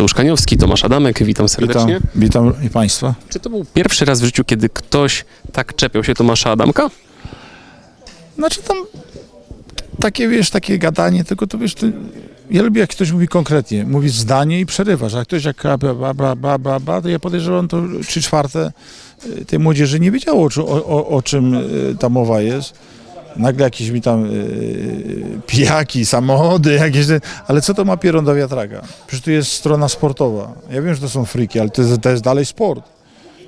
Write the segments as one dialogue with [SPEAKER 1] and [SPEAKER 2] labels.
[SPEAKER 1] Mateusz Kaniowski, Tomasz Adamek, witam serdecznie.
[SPEAKER 2] Witam, witam i Państwa.
[SPEAKER 1] Czy to był pierwszy raz w życiu, kiedy ktoś tak czepiał się Tomasza Adamka?
[SPEAKER 2] Znaczy tam takie, wiesz, takie gadanie, tylko to wiesz, to, ja lubię jak ktoś mówi konkretnie, mówi zdanie i przerywasz, a ktoś jak bla, bla, bla, bla, bla, to ja podejrzewam, to trzy czwarte y, tej młodzieży nie wiedziało, o, czym- o, o, o czym y, ta mowa jest. Nagle jakieś mi tam y, pijaki, samochody, jakieś, ale co to ma pieron do wiatraka? Przecież tu jest strona sportowa. Ja wiem, że to są friki, ale to jest, to jest dalej sport.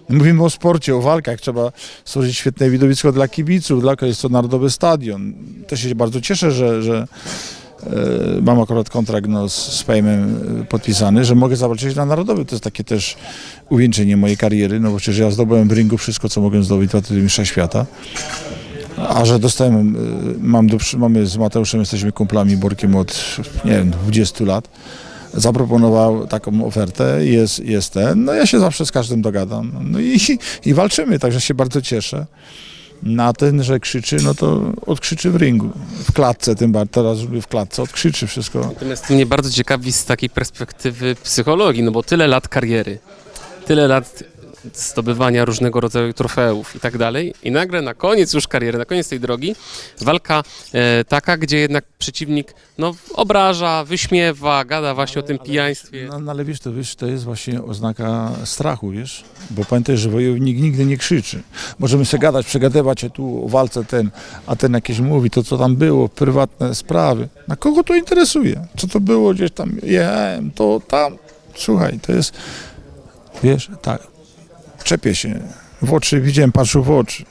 [SPEAKER 2] Mówimy o sporcie, o walkach. Trzeba stworzyć świetne widowisko dla kibiców, dla jest to narodowy stadion. Też się bardzo cieszę, że, że e, mam akurat kontrakt no, z, z Fejmem e, podpisany, że mogę zawalczyć na narodowy. To jest takie też uwieńczenie mojej kariery, no bo przecież ja zdobyłem w ringu wszystko, co mogłem zdobyć tytułu mistrza świata. A że dostałem, e, mam do, mamy z Mateuszem, jesteśmy kumplami Borkiem od, nie wiem, 20 lat zaproponował taką ofertę, jest, jest ten, no ja się zawsze z każdym dogadam, no i, i walczymy, także się bardzo cieszę. Na ten, że krzyczy, no to odkrzyczy w ringu, w klatce tym bardziej, teraz w klatce odkrzyczy wszystko.
[SPEAKER 1] Natomiast mnie bardzo ciekawi z takiej perspektywy psychologii, no bo tyle lat kariery, tyle lat zdobywania różnego rodzaju trofeów i tak dalej i nagle na koniec już kariery, na koniec tej drogi walka e, taka, gdzie jednak przeciwnik no, obraża, wyśmiewa, gada właśnie o tym pijaństwie.
[SPEAKER 2] No, no ale wiesz, to, wiesz, to jest właśnie oznaka strachu, wiesz, bo pamiętaj, że wojownik nigdy nie krzyczy. Możemy sobie gadać, przegadywać się tu o walce ten, a ten jakieś mówi to, co tam było, prywatne sprawy. Na kogo to interesuje? Co to było gdzieś tam, jechałem, to tam. Słuchaj, to jest, wiesz, tak, czepię się w oczy, widziałem, patrzył w oczy.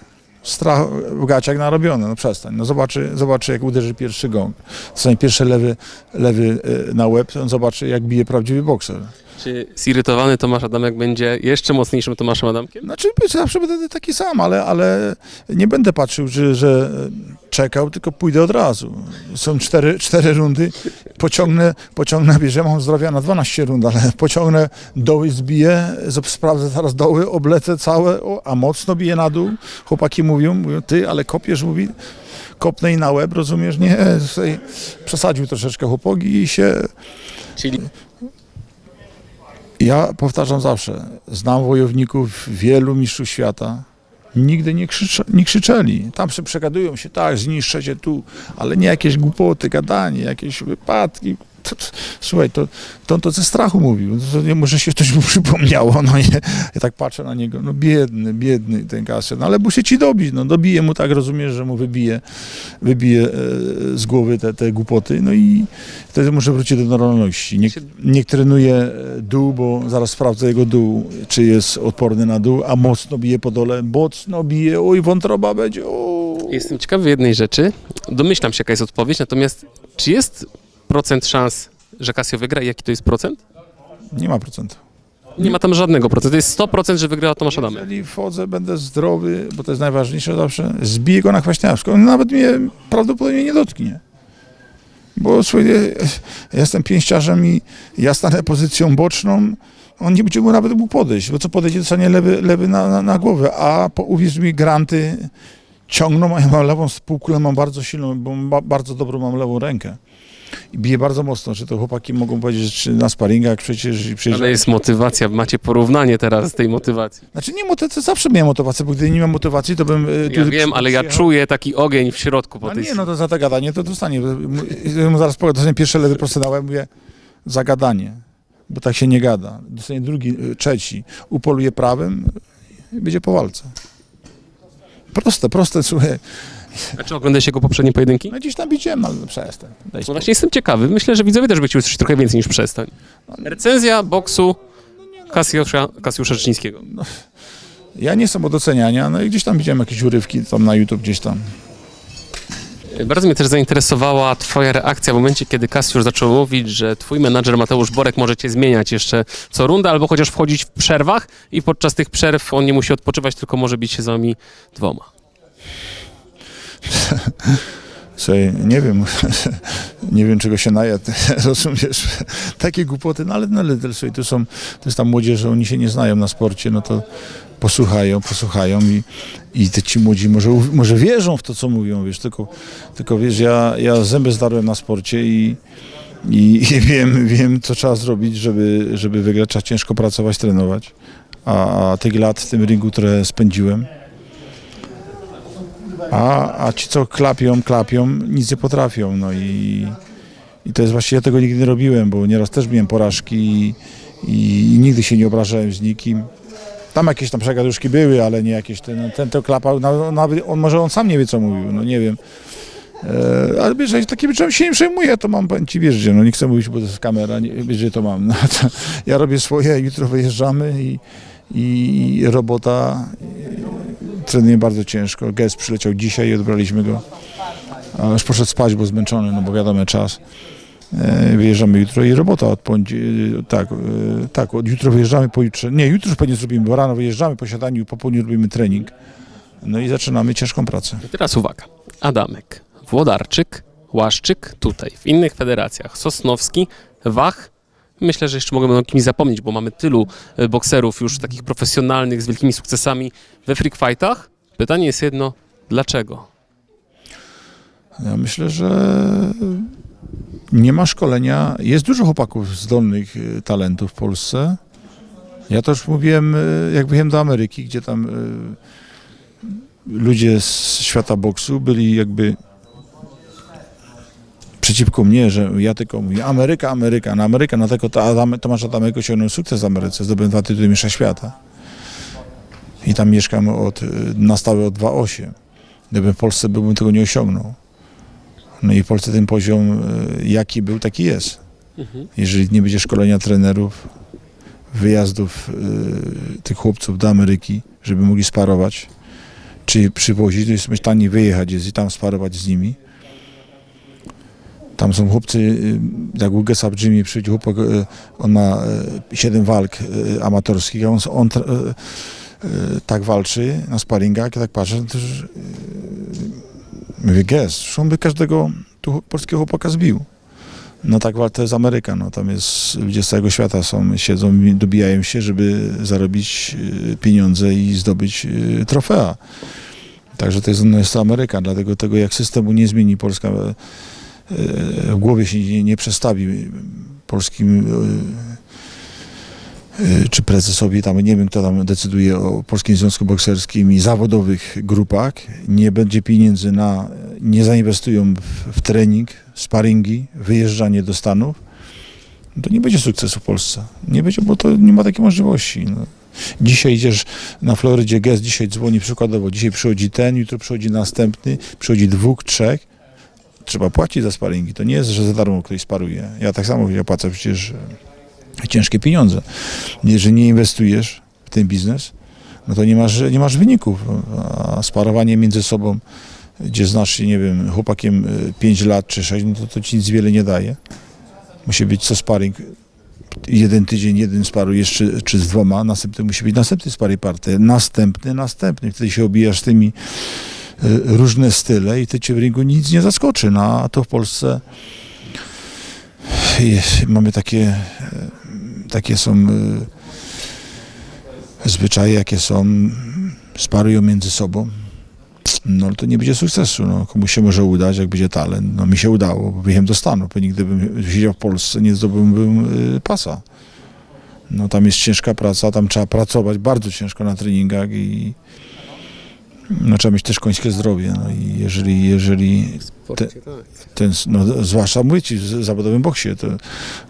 [SPEAKER 2] Strach w gaciach narobione, no przestań. No zobaczy, zobaczy jak uderzy pierwszy gong. Dostanie pierwszy lewy, lewy e, na łeb, on zobaczy jak bije prawdziwy bokser.
[SPEAKER 1] Czy zirytowany Tomasz Adamek będzie jeszcze mocniejszym Tomaszem Adamkiem?
[SPEAKER 2] Znaczy zawsze będę taki sam, ale, ale nie będę patrzył, że, że czekał, tylko pójdę od razu. Są cztery, cztery rundy, pociągnę, pociągnę, ja mam zdrowia na 12 rund, ale pociągnę doły, zbiję, sprawdzę teraz doły, oblecę całe, o, a mocno biję na dół. Chłopaki mówią, mówią, ty, ale kopiesz, mówi, kopnę i na łeb, rozumiesz? Nie, tutaj przesadził troszeczkę chłopok i się
[SPEAKER 1] Czyli
[SPEAKER 2] Ja powtarzam zawsze, znam wojowników, wielu mistrzów świata, nigdy nie, krzycze, nie krzyczeli. Tam się przegadują się, tak, zniszczę cię tu, ale nie jakieś głupoty, gadanie, jakieś wypadki. To, to, słuchaj, to, to on to ze strachu mówił, to nie, może się coś mu przypomniało, no nie. Ja tak patrzę na niego, no biedny, biedny ten Kasper, no ale musi ci dobić, no dobije mu tak, rozumiesz, że mu wybije, wybije e, z głowy te, te głupoty, no i wtedy może wrócić do normalności. Nie, nie e, dół, bo zaraz sprawdzę jego dół, czy jest odporny na dół, a mocno bije po dole, mocno bije, oj, wątroba będzie, o.
[SPEAKER 1] Jestem ciekawy jednej rzeczy. Domyślam się, jaka jest odpowiedź, natomiast czy jest procent szans, że Casio wygra i jaki to jest procent?
[SPEAKER 2] Nie ma procentu.
[SPEAKER 1] Nie ma tam żadnego procentu. To jest 100%, że wygra Tomasz Adamek.
[SPEAKER 2] Jeżeli wchodzę, będę zdrowy, bo to jest najważniejsze zawsze, zbiję go na kwaśniarską. On nawet mnie prawdopodobnie nie dotknie. Bo słuchaj, ja jestem pięściarzem i ja stanę pozycją boczną, on nie będzie mógł nawet mógł podejść, bo co podejdzie, dostanie lewy, lewy na, na, na głowę, a po, uwierz mi, granty ciągną, a ja mam lewą półkulę, mam bardzo silną, bo mam ba, bardzo dobrą mam lewą rękę. I bije bardzo mocno, czy to chłopaki mogą powiedzieć, czy na sparingach przecież... i przecież
[SPEAKER 1] Ale jest motywacja, macie porównanie teraz tej motywacji.
[SPEAKER 2] Znaczy nie motywacja, zawsze miałem motywację, bo gdy nie miałem motywacji, to bym... e,
[SPEAKER 1] Ja
[SPEAKER 2] tu-
[SPEAKER 1] wiem, ale ja
[SPEAKER 2] przyjechał.
[SPEAKER 1] czuję taki ogień w środku po
[SPEAKER 2] No
[SPEAKER 1] tej
[SPEAKER 2] nie, no to za to gadanie to dostanie. Ja mu zaraz powiem, dostanie pierwsze lewy proste dałem, mówię, za gadanie, bo tak się nie gada. Dostanie drugi, y, trzeci, upoluje prawym i będzie po walce. Proste, proste, słuchaj.
[SPEAKER 1] A czy oglądasz jego poprzednie pojedynki?
[SPEAKER 2] No gdzieś tam widziałem, ale przestań. Daj
[SPEAKER 1] No
[SPEAKER 2] spokój.
[SPEAKER 1] właśnie jestem ciekawy. Myślę, że widzowie też by chcieli usłyszeć trochę więcej niż przestań. Recenzja boksu Kasiusza, Kasiusza Czcińskiego.
[SPEAKER 2] Ja nie jestem od oceniania, no i gdzieś tam widziałem jakieś urywki tam na YouTube gdzieś tam.
[SPEAKER 1] Bardzo mnie też zainteresowała twoja reakcja w momencie, kiedy Kasiusz zaczął mówić, że twój menadżer Mateusz Borek może cię zmieniać jeszcze co rundę, albo chociaż wchodzić w przerwach i podczas tych przerw on nie musi odpoczywać, tylko może bić się z wami dwoma.
[SPEAKER 2] Słuchaj, nie wiem, nie wiem czego się najadł, rozumiesz, takie głupoty, no ale, no, ale słuchaj, to są, to jest ta młodzież, że oni się nie znają na sporcie, no to posłuchają, posłuchają i, i te ci młodzi może, może wierzą w to, co mówią, wiesz, tylko, tylko wiesz, ja, ja zęby zdarłem na sporcie i, I, i wiem, wiem, co trzeba zrobić, żeby, żeby wygrać. Trzeba ciężko pracować, trenować. A, a tych lat w tym ringu, które spędziłem, a, a ci, co klapią, klapią, nic nie potrafią. No i, i to jest właśnie, ja tego nigdy nie robiłem, bo nieraz też miałem porażki i, i, i nigdy się nie obrażałem z nikim. Tam jakieś tam przegaduszki były, ale nie jakieś, ten, ten to klapał, no, nawet on, może on sam nie wie, co mówił, no nie wiem. E, ale wiesz, ja takim się nie przejmuję, to mam, ci, wiesz no nie chcę mówić, bo to jest kamera, nie, wiesz gdzie to mam. No, to ja robię swoje, jutro wyjeżdżamy i, i robota, i trenuję bardzo ciężko. Gest przyleciał dzisiaj i odbraliśmy go. A już poszedł spać, bo zmęczony, no bo wiadomo czas. E, Wyjeżdżamy jutro i robota od poniedziałku, tak, e, tak, od jutro wyjeżdżamy, pojutrze, nie, jutro już pewnie zrobimy, bo rano wyjeżdżamy, po siadaniu, po południu robimy trening. No i zaczynamy ciężką pracę.
[SPEAKER 1] I teraz uwaga. Adamek, Włodarczyk, Łaszczyk, tutaj, w innych federacjach, Sosnowski, Wach. Myślę, że jeszcze mogę o kimś zapomnieć, bo mamy tylu e, bokserów już takich profesjonalnych, z wielkimi sukcesami we freak fightach. Pytanie jest jedno, dlaczego?
[SPEAKER 2] Ja myślę, że nie ma szkolenia. Jest dużo chłopaków zdolnych y, talentów w Polsce. Ja już mówiłem, y, jak byłem do Ameryki, gdzie tam ludzie z świata boksu byli jakby przeciwko mnie, że ja tylko mówię Ameryka, Ameryka, na Ameryka, na tego to Adam, Tomasz Adamek osiągnął sukces w Ameryce, zdobył dwa tytuły mistrza świata. I tam mieszkam od, y, na stałe od 2,8. Gdybym w Polsce był, bym tego nie osiągnął. No i w Polsce ten poziom, y, jaki był, taki jest. Jeżeli nie będzie szkolenia trenerów, wyjazdów y, tych chłopców do Ameryki, żeby mogli sparować, czy przywozić, to jest myślę taniej wyjechać i tam sparować z nimi. Tam są chłopcy, y, jak u Gesa Jimmy przyjdzie chłopak, y, on ma 7 walk y, amatorskich, a on, on y, y, tak walczy na sparingach, ja tak patrzę, to już, y, mówię, Ges, on by każdego tu polskiego chłopaka zbił. No tak walka jest Ameryka, no tam jest, ludzie z całego świata są, siedzą dobijają się, żeby zarobić y, pieniądze i zdobyć y, trofea. Także to jest, no jest to Ameryka, dlatego tego jak systemu nie zmieni Polska, y, w głowie się nie, nie przestawi polskim y, y, czy prezesowi, tam nie wiem kto tam decyduje o Polskim Związku Bokserskim i zawodowych grupach, nie będzie pieniędzy na, nie zainwestują w, w trening, sparingi, wyjeżdżanie do Stanów, to nie będzie sukcesu w Polsce. Nie będzie, bo to nie ma takiej możliwości. No. Dzisiaj idziesz na Florydzie, gest dzisiaj dzwoni przykładowo, dzisiaj przychodzi ten, jutro przychodzi następny, przychodzi dwóch, trzech, trzeba płacić za sparingi. To nie jest, że za darmo ktoś sparuje. Ja tak samo ja płacę przecież ciężkie pieniądze. Jeżeli nie inwestujesz w ten biznes, no to nie masz, nie masz wyników. A sparowanie między sobą, gdzie znasz się, nie wiem, chłopakiem 5 lat czy 6, no to, to ci nic wiele nie daje. Musi być co sparing. Jeden tydzień, jeden sparujesz, czy, czy z dwoma, następny musi być następny sparing party, następny, następny. Wtedy się obijasz tymi y, różne style i ty cię w ringu nic nie zaskoczy. No, a to w Polsce mamy takie, y, takie są y, zwyczaje, jakie są, sparują między sobą. No to nie będzie sukcesu. No, komuś się może udać, jak będzie talent. No mi się udało, bo wyjechałem do Stanów, bo nigdy bym siedział w Polsce, nie zdobyłbym y, pasa. No tam jest ciężka praca, tam trzeba pracować bardzo ciężko na treningach i no, trzeba mieć też końskie zdrowie. No i jeżeli, jeżeli ten, no, zwłaszcza mówię ci, w zawodowym boksie, to,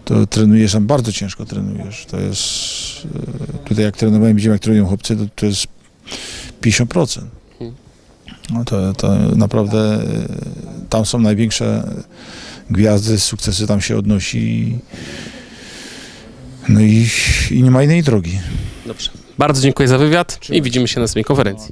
[SPEAKER 2] to trenujesz tam bardzo ciężko trenujesz. To jest, y, tutaj jak trenowałem, widziałem jak trenują chłopcy, to, to jest 50%. No to, to naprawdę y, tam są największe gwiazdy, sukcesy tam się odnosi. No i, i nie ma innej drogi.
[SPEAKER 1] Dobrze. Bardzo dziękuję za wywiad i widzimy się na następnej konferencji.